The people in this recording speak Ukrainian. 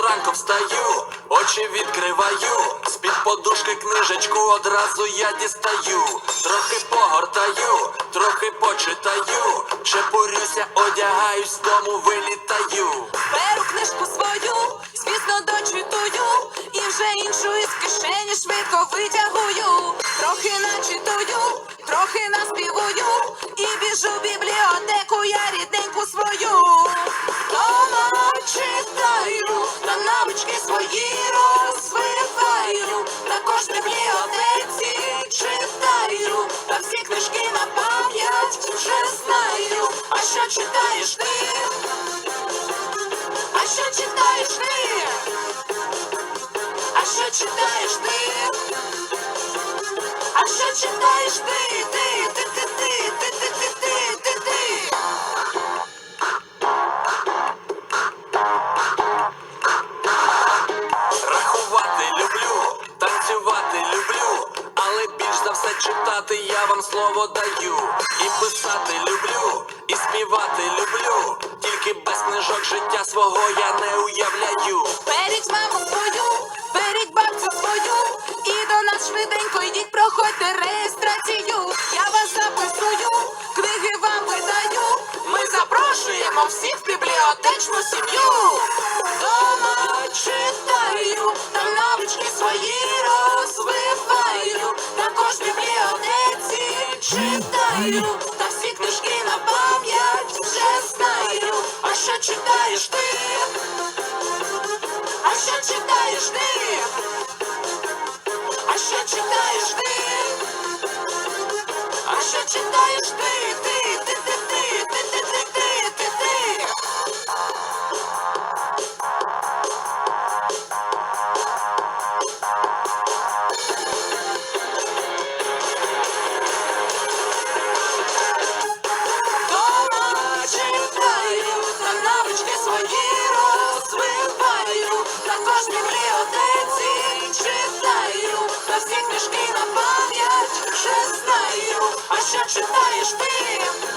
встаю, очі відкриваю, з-під подушки книжечку одразу я дістаю, трохи погортаю, трохи почитаю, чепурюся, одягаюсь, з дому вилітаю. Беру книжку свою, звісно, дочитую, і вже іншу із кишені швидко витягую. Трохи начитую, трохи наспівую, і біжу в бібліотеку, я рідненьку свою. Вже знаю. А що читаєш ти? А що читаєш ти? А що читаєш ти? А що читаєш ти, ти, ти, ти, ти, ти, ти, все читати я вам слово даю. І писати люблю, і співати люблю. Тільки без книжок життя свого я не уявляю. Беріть маму свою, беріть бабцю свою, і до нас швиденько йдіть, проходьте реєстрацію. Я вас записую, книги вам видаю. Ми запрошуємо всіх в бібліотечну сім'ю. Дома читаю, та навички свої розвиваю. Читаю, та всі книжки на пам'ять вже знаю. А що читаєш ти? А що читаєш ти? А що читаєш ти? А що читаєш ти, книжки на пам'ять вже знаю. А що читаєш ти?